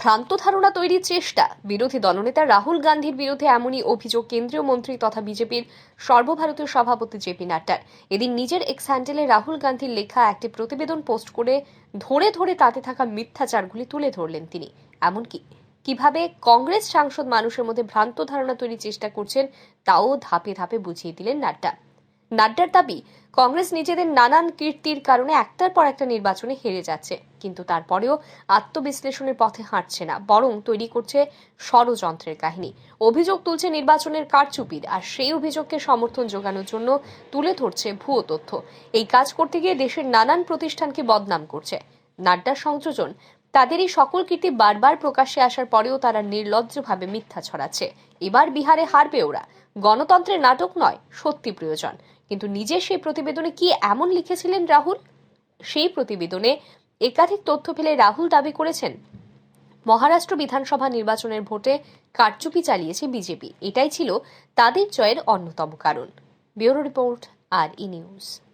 ভ্রান্ত ধারণা তৈরির চেষ্টা। বিরোধী দলনেতা রাহুল গান্ধীর বিরুদ্ধে এমনই অভিযোগ কেন্দ্রীয় মন্ত্রী তথা বিজেপির সর্বভারতীয় সভাপতি জেপি নাড্ডার। এদিন নিজের এক্স হ্যান্ডেলে রাহুল গান্ধীর লেখা একটি প্রতিবেদন পোস্ট করে ধরে ধরে তাতে থাকা মিথ্যাচারগুলি তুলে ধরলেন তিনি। এমনকি কীভাবে কংগ্রেস সাংসদ মানুষের মধ্যে ভ্রান্ত ধারণা তৈরির চেষ্টা করছেন, তাও ধাপে ধাপে বুঝিয়ে দিলেন নাড্ডা। নাড্ডার দাবি, কংগ্রেস নিজেদের নানান কীর্তির কারণে একটার পর একটা নির্বাচনে হেরে যাচ্ছে। কিন্তু তারপরেও আত্মবিশ্লেষণের পথে হাঁটছে না, বরং তৈরি করছে ষড়যন্ত্রের কাহিনী। অভিযোগ তুলছে নির্বাচনের কারচুপির, আর সেই অভিযোগকে সমর্থন যোগানোর জন্য তুলে ধরছে ভুয়ো তথ্য। এই কাজ করতে গিয়ে দেশের নানান প্রতিষ্ঠানকে বদনাম করছে। নাড্ডার সংযোজন তাদের এই সকল কীর্তি বারবার প্রকাশ্যে আসার পরেও তারা নির্লজ্জভাবে মিথ্যা ছড়াচ্ছে। এবার বিহারে হারবে ওরা। গণতন্ত্রের নাটক নয়, সত্যি প্রয়োজন। কিন্তু নিজে সেই প্রতিবেদনে কি এমন লিখেছিলেন রাহুল? সেই প্রতিবেদনে একাধিক তথ্য ফেলে রাহুল দাবি করেছেন, মহারাষ্ট্র বিধানসভা নির্বাচনের ভোটে কারচুপি চালিয়েছে বিজেপি। এটাই ছিল তাদের জয়ের অন্যতম কারণ। ব্যুরো রিপোর্ট, আর ই নিউজ।